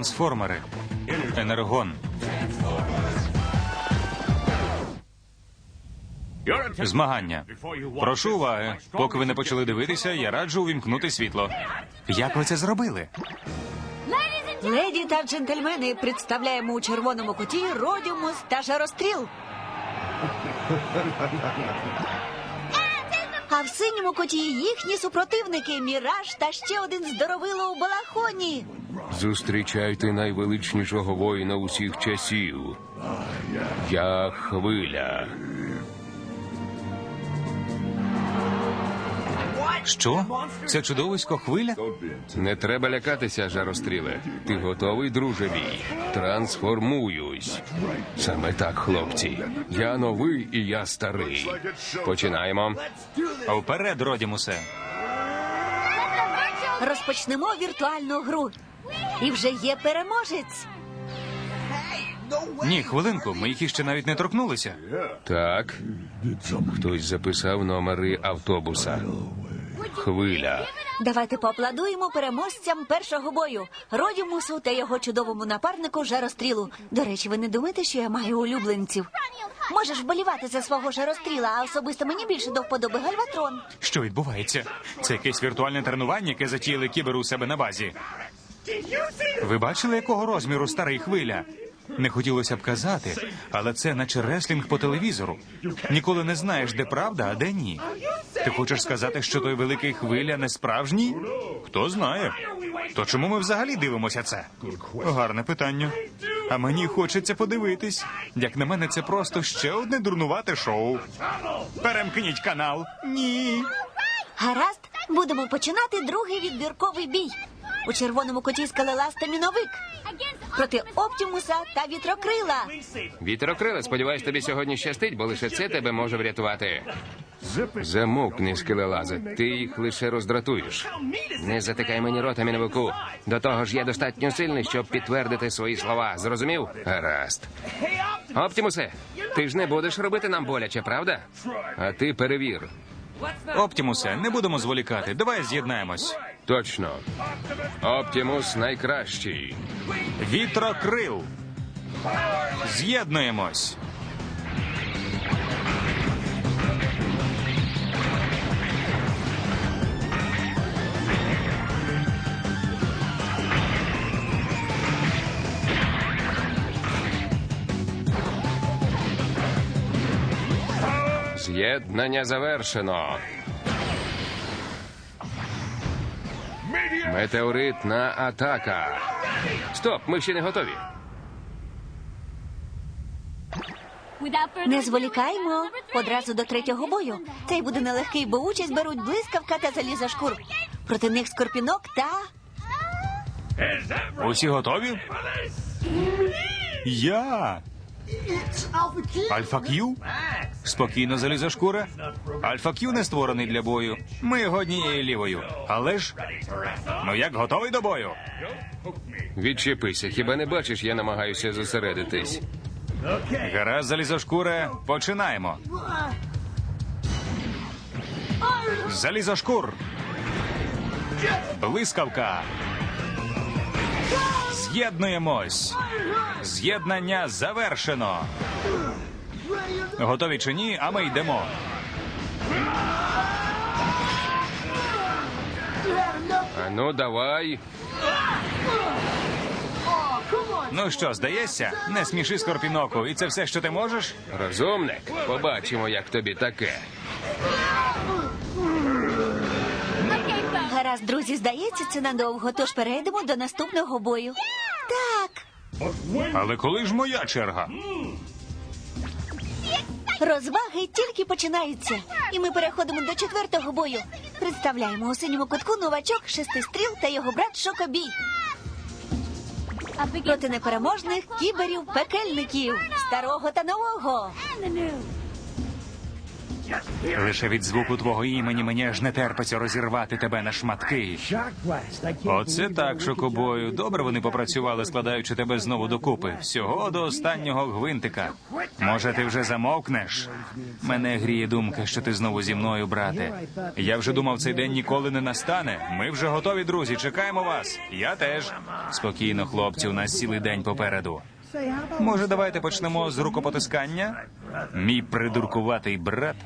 Трансформери. Енергон. Змагання. Прошу уваги. Поки ви не почали дивитися, я раджу увімкнути світло. Як ви це зробили? Леді та джентльмени представляємо у червоному куті Родімус та жаростріл. А в синьому коті їхні супротивники Міраж та ще один здоровило у балахоні. Зустрічайте найвеличнішого воїна усіх часів. Я хвиля. Що? Це чудовисько хвиля? Не треба лякатися, жаростріле. Ти готовий, друже мій? Трансформуюсь. Саме так, хлопці. Я новий і я старий. Починаємо. А Вперед, Родімусе. Розпочнемо віртуальну гру. І вже є переможець. Ні, хвилинку, ми їх іще навіть не торкнулися. Так. Хтось записав номери автобуса. Хвиля. Давайте поаплодуємо переможцям першого бою Родімусу та його чудовому напарнику жарострілу. До речі, ви не думаєте, що я маю улюбленців? Можеш вболівати за свого жаростріла, а особисто мені більше до вподоби гальватрон. Що відбувається? Це якесь віртуальне тренування, яке затіяли кібери у себе на базі. Ви бачили, якого розміру старий хвиля? Не хотілося б казати, але це наче реслінг по телевізору. Ніколи не знаєш, де правда, а де ні. Ти хочеш сказати, що той великий хвиля не справжній? Хто знає? То чому ми взагалі дивимося це? Гарне питання. А мені хочеться подивитись. Як на мене, це просто ще одне дурнувате шоу. Перемкніть канал. Ні. Гаразд, будемо починати другий відбірковий бій. У червоному коті скалеласта міновик проти Оптімуса та вітрокрила. Вітрокриле, сподіваюсь, тобі сьогодні щастить, бо лише це тебе може врятувати. Замовкни, скелелазе. Ти їх лише роздратуєш. Не затикай мені рота, міновику. До того ж, я достатньо сильний, щоб підтвердити свої слова. Зрозумів? Гаразд. Оптімусе, ти ж не будеш робити нам боляче, правда? А ти перевір. Оптімусе, не будемо зволікати. Давай з'єднаємось. Точно. Оптімус найкращий. Вітрокрил. З'єднуємось. З'єднання завершено. Метеоритна атака. Стоп, ми ще не готові. Не зволікаємо одразу до третього бою. Цей буде нелегкий, бо участь беруть блискавка та залізошкур. Проти них скорпінок та Усі готові? Я. Альфа Кью? Спокійно, залізошкура. Альфа Кью не створений для бою. Ми його однією лівою. Але ж. Ну як готовий до бою? Відчепися, хіба не бачиш, я намагаюся зосередитись. Гаразд, залізошкура, починаємо. Залізошкур. Блискавка. З'єднуємось. З'єднання завершено. Готові чи ні, а ми йдемо. А ну давай. Ну що, здається, не сміши скорпіноку, і це все, що ти можеш? Розумник, побачимо, як тобі таке. Гаразд, друзі, здається, це надовго. Тож перейдемо до наступного бою. Так, Але коли ж моя черга? розваги тільки починаються. І ми переходимо до четвертого бою. Представляємо у синьому кутку новачок шестистріл та його брат Шокобій. Проти непереможних кіберів пекельників старого та нового. Лише від звуку твого імені мені аж не терпиться розірвати тебе на шматки. Оце так, шокобою. Добре вони попрацювали, складаючи тебе знову докупи. Всього до останнього гвинтика. Може, ти вже замовкнеш? Мене гріє думка, що ти знову зі мною, брате. Я вже думав, цей день ніколи не настане. Ми вже готові, друзі. Чекаємо вас. Я теж. Спокійно, хлопці, у нас цілий день попереду. Може, давайте почнемо з рукопотискання? Мій придуркуватий брат.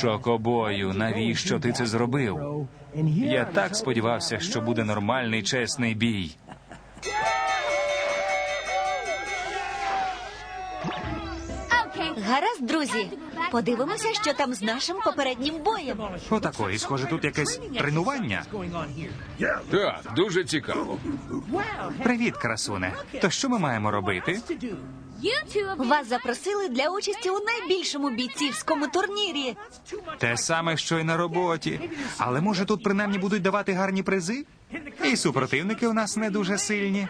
Шокобою, навіщо ти це зробив? Я так сподівався, що буде нормальний чесний бій. Гаразд, друзі. Подивимося, що там з нашим попереднім боєм. Отакої, схоже, тут якесь тренування. Так, дуже цікаво. Привіт, красуне. То що ми маємо робити? Вас запросили для участі у найбільшому бійцівському турнірі. Те саме, що й на роботі. Але може тут принаймні будуть давати гарні призи? І супротивники у нас не дуже сильні.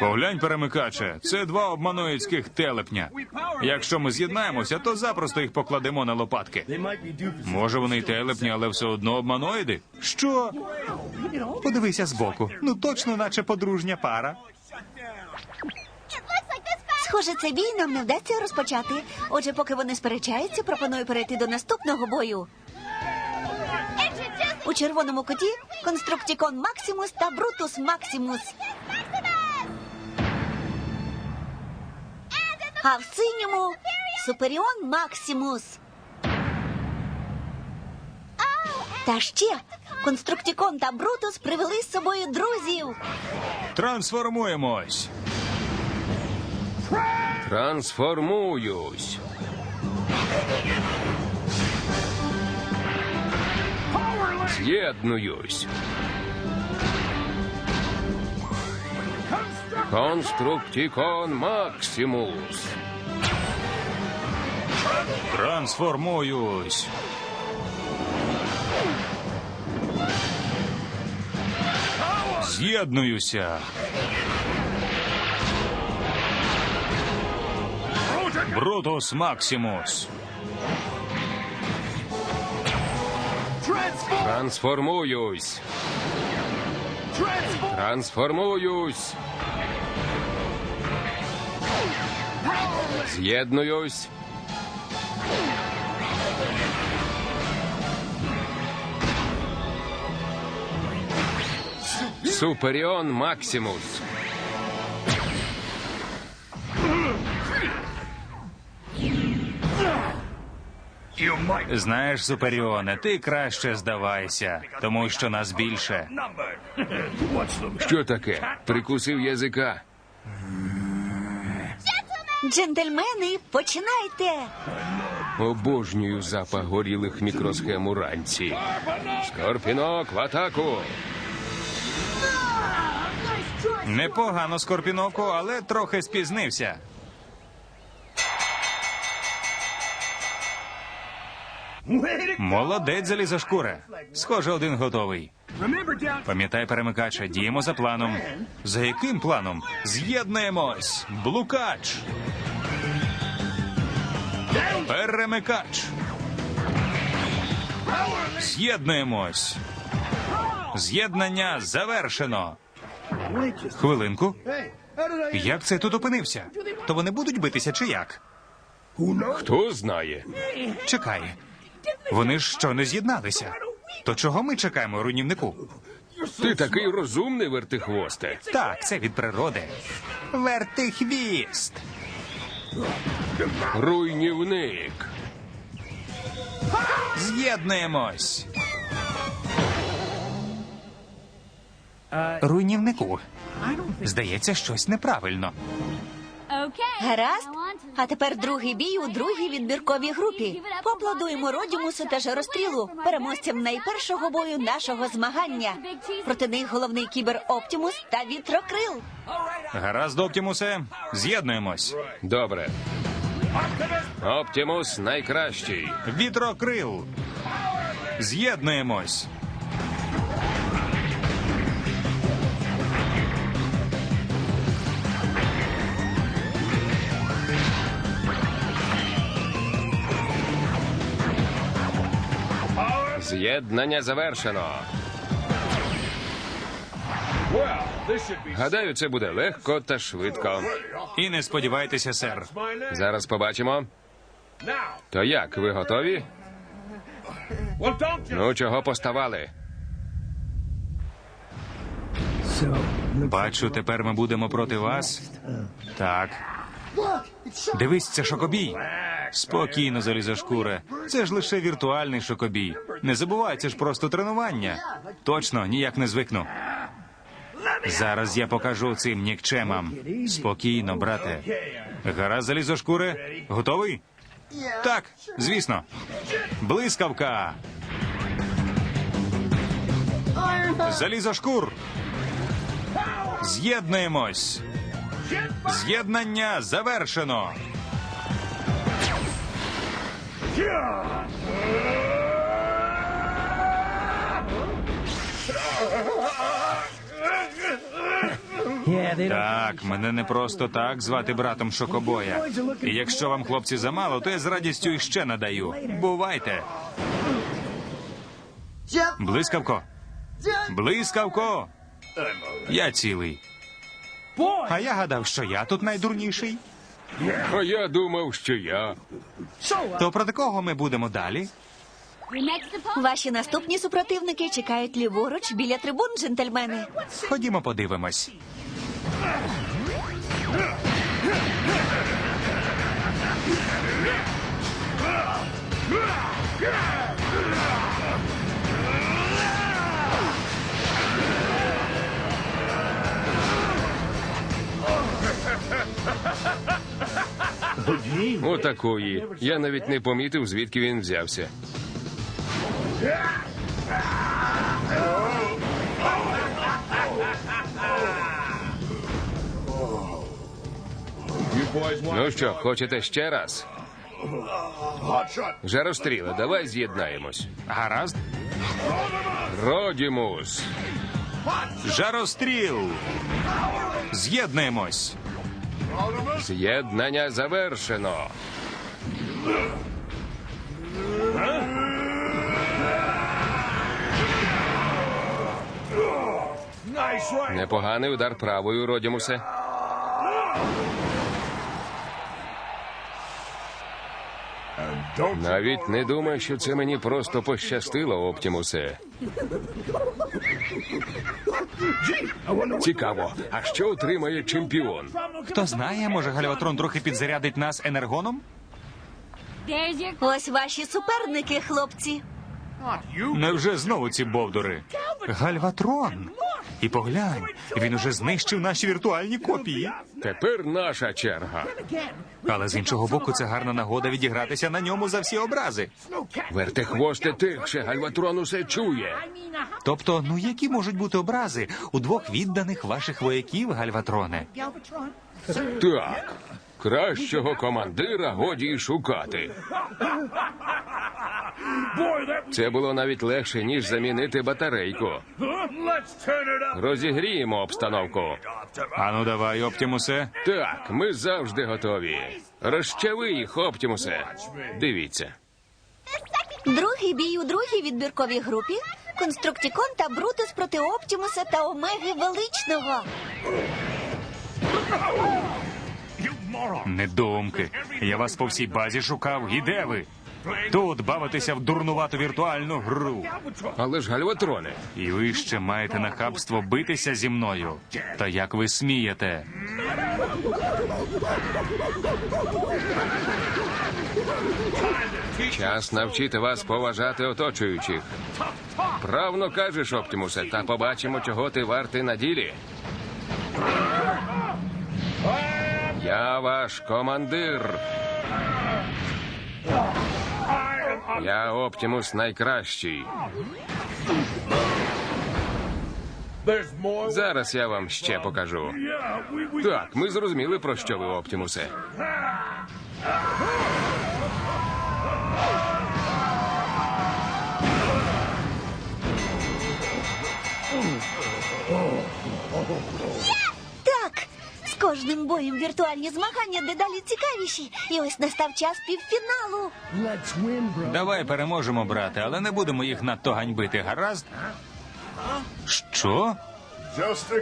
Поглянь, перемикаче, це два обманоїцьких телепня. Якщо ми з'єднаємося, то запросто їх покладемо на лопатки. Може, вони й телепні, але все одно обманоїди? Що? Подивися збоку. Ну точно, наче подружня пара. Схоже, цей бій нам не вдасться розпочати. Отже, поки вони сперечаються, пропоную перейти до наступного бою. У червоному куті конструктікон Максимус та Брутус Максимус. А в синьому Суперіон Максимус. Та ще конструктікон та Брутус привели з собою друзів. Трансформуємось. Трансформуюсь. З'єднуюсь. Конструктікон Максимус. Трансформуюсь. З'єднуюся. Брутус Максимус. Трансформуюсь. Трансформуюсь. З'єднуюсь. Суперіон Максимус. Знаєш, Суперіоне, ти краще здавайся, тому що нас більше. Що таке? Прикусив язика. Джентльмени, починайте! Обожнюю запах горілих мікросхем уранці. Скорпінок в атаку. Непогано, Скорпіновку, але трохи спізнився. Молодець залізошкура. Схоже, один готовий. Пам'ятай, перемикача, діємо за планом. За яким планом? З'єднуємось! Блукач! Перемикач! З'єднуємось! З'єднання завершено. Хвилинку. Як це тут опинився? То вони будуть битися чи як? Хто знає? Чекай. Вони ж що не з'єдналися. То чого ми чекаємо, руйнівнику? Ти такий розумний, вертихвосте. Так, це від природи. Вертихвіст. Руйнівник. З'єднуємось. Руйнівнику. Здається, щось неправильно. Гаразд. А тепер другий бій у другій відбірковій групі. Поаплодуємо Родімусу та Жарострілу, переможцям найпершого бою нашого змагання. Проти них головний кібер Оптімус та вітрокрил. Гаразд, Оптімусе, з'єднуємось. Добре. Оптимус найкращий. Вітрокрил. З'єднуємось. З'єднання завершено. Гадаю, це буде легко та швидко. І не сподівайтеся, сер. Зараз побачимо. То як, ви готові? Ну, чого поставали? Бачу, тепер ми будемо проти вас. Так. Дивись, це шокобій. Спокійно, залізошкуре. Це ж лише віртуальний шокобій. Не забувай, це ж просто тренування. Точно, ніяк не звикну. Зараз я покажу цим нікчемам. Спокійно, брате. Гаразд, залізошкуре. Готовий? Так, звісно. Блискавка. Залізошкур. З'єднуємось. З'єднання завершено. Так, мене не просто так звати братом Шокобоя. І якщо вам, хлопці, замало, то я з радістю іще надаю. Бувайте. Блискавко. Блискавко. Я цілий. А я гадав, що я тут найдурніший. А я думав, що я. То проти кого ми будемо далі? Ваші наступні супротивники чекають ліворуч біля трибун, джентльмени. Ходімо, подивимось. Отакої. Я навіть не помітив, звідки він взявся. Ну що, хочете ще раз? Жаростріле, давай з'єднаємось. Гаразд. Родімус. Жаростріл. З'єднуємось. З'єднання завершено. Непоганий удар правою, Родімусе. Навіть не думай, що це мені просто пощастило, Оптімусе. Цікаво, а що отримає чемпіон? Хто знає, може Гальватрон трохи підзарядить нас енергоном? Ось ваші суперники, хлопці. Невже знову ці бовдури? Гальватрон. І поглянь, він уже знищив наші віртуальні копії. Тепер наша черга. Але з іншого боку, це гарна нагода відігратися на ньому за всі образи. Вертихвосте тихше, Гальватрон усе чує. Тобто, ну які можуть бути образи у двох відданих ваших вояків, Гальватроне? Так, кращого командира годі й шукати. Це було навіть легше, ніж замінити батарейку. Розігріємо обстановку. Ану, давай, Оптімусе. Так, ми завжди готові. Розчави їх, Оптімусе. Дивіться. Другий бій у другій відбірковій групі. Конструктікон та Брутус проти Оптімуса та Омеги Величного. Недоумки. Я вас по всій базі шукав. І де ви? Тут бавитеся в дурнувату віртуальну гру. Але ж Гальватроне, І ви ще маєте нахабство битися зі мною. Та як ви смієте? час навчити вас поважати оточуючих. Правно кажеш, Оптімусе, та побачимо, чого ти вартий на ділі. Я ваш командир. Я Оптімус найкращий. Зараз я вам ще покажу. Так, ми зрозуміли, про що ви, Оптімусе. Так, кожним боєм віртуальні змагання дедалі цікавіші. І ось настав час півфіналу. Давай переможемо, брате, але не будемо їх надто ганьбити, гаразд? Що?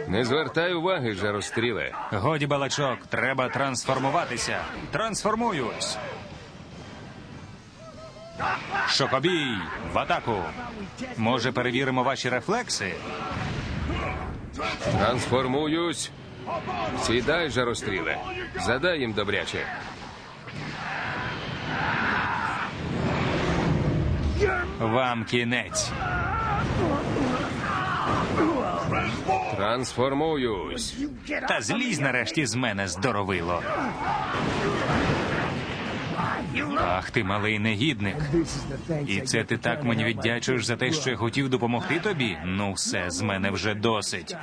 Не звертай уваги, жаростріле. Годі балачок, треба трансформуватися. Трансформуюсь. Шокобій, в атаку. Може, перевіримо ваші рефлекси? Трансформуюсь. Сідай, жаростріле. Задай їм добряче. Вам кінець. Трансформуюсь. Та злізь нарешті з мене здоровило. Ах ти малий негідник. І це ти так мені віддячуєш за те, що я хотів допомогти тобі? Ну все, з мене вже досить.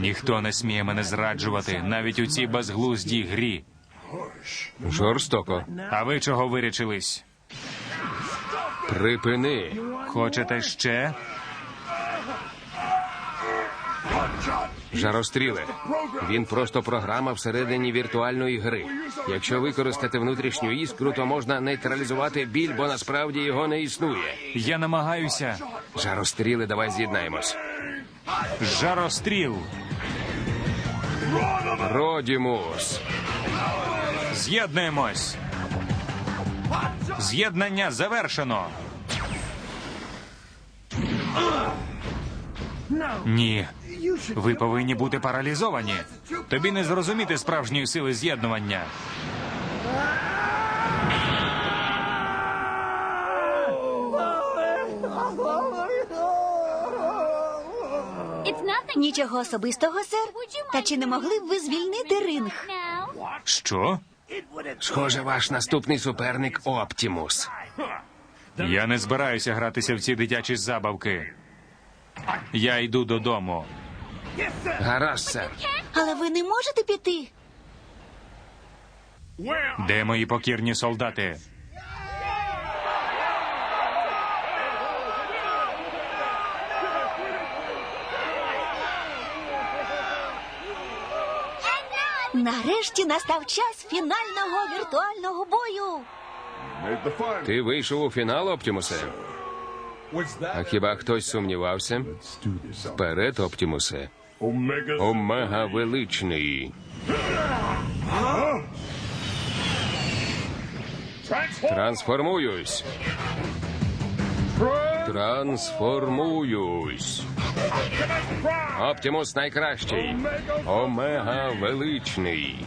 Ніхто не сміє мене зраджувати, навіть у цій безглуздій грі. Жорстоко. А ви чого вирячились? Припини. Хочете ще? Жаростріле. Він просто програма всередині віртуальної гри. Якщо використати внутрішню іскру, то можна нейтралізувати біль, бо насправді його не існує. Я намагаюся. Жаростріле, давай з'єднаємось. Жаростріл. Родімус. З'єднуємось. З'єднання завершено. Ні. Ви повинні бути паралізовані. Тобі не зрозуміти справжньої сили з'єднування. Нічого особистого, сер. Та чи не могли б ви звільнити ринг? Що? Схоже, ваш наступний суперник Оптімус. Я не збираюся гратися в ці дитячі забавки. Я йду додому. Гаразд, сер. Але ви не можете піти. Де мої покірні солдати? Нарешті настав час фінального віртуального бою. Ти вийшов у фінал, Оптімусе. А хіба хтось сумнівався? Вперед, Оптімусе. Омега величний. Трансформуюсь. Трансформуюсь. Оптимус найкращий. Омега величний.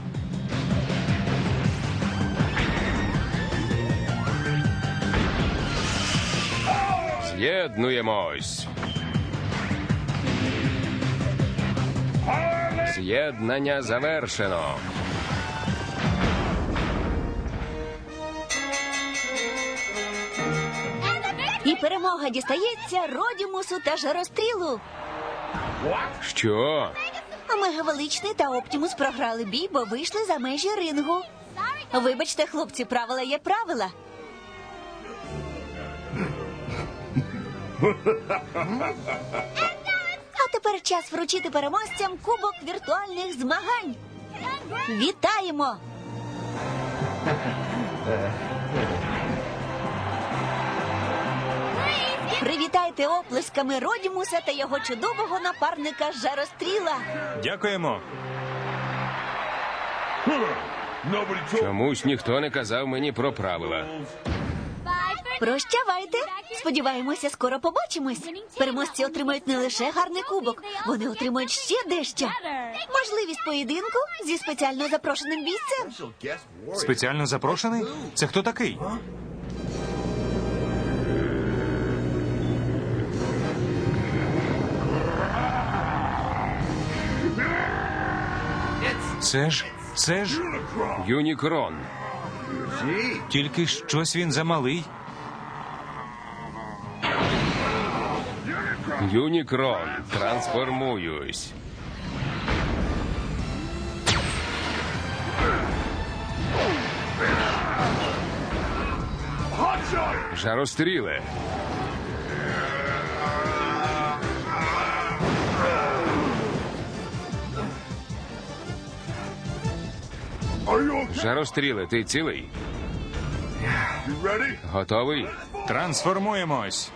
З'єднуємось. З'єднання завершено. Перемога дістається Родімусу та Жарострілу. Що? Омега Величний та Оптімус програли бій, бо вийшли за межі рингу. Вибачте, хлопці, правила є правила. А тепер час вручити переможцям кубок віртуальних змагань. Вітаємо! Привітайте оплесками Родімуса та його чудового напарника Жаростріла. Дякуємо. Чомусь ніхто не казав мені про правила. Прощавайте. Сподіваємося, скоро побачимось. Переможці отримають не лише гарний кубок, вони отримають ще дещо. Можливість поєдинку зі спеціально запрошеним бійцем. Спеціально запрошений? Це хто такий? Це ж, це ж Юнікрон. тільки щось він замалий. Юнікрон. Трансформуюсь. Жаростріле. Жаростріле, ти цілий? Готовий? Трансформуємось.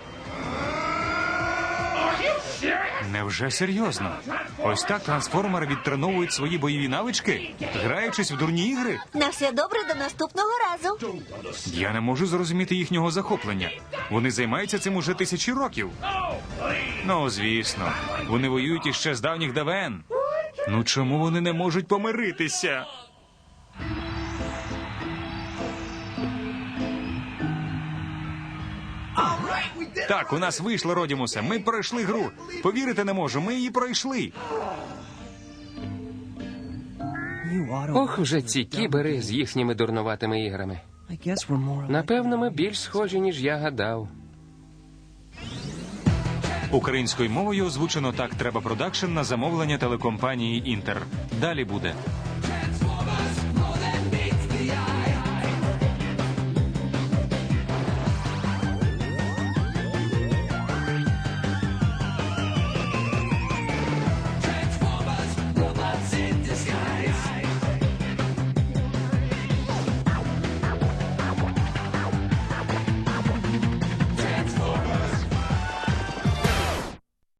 Невже серйозно? Ось так трансформери відтреновують свої бойові навички, граючись в дурні ігри. На все добре до наступного разу. Я не можу зрозуміти їхнього захоплення. Вони займаються цим уже тисячі років. Ну, звісно, вони воюють іще з давніх давен. Ну чому вони не можуть помиритися? Так, у нас вийшло, Родімусе. Ми пройшли гру. Повірити не можу, ми її пройшли. Ох, уже ці кібери з їхніми дурнуватими іграми. Напевно, ми більш схожі, ніж я гадав. Українською мовою озвучено так треба продакшн на замовлення телекомпанії Інтер. Далі буде.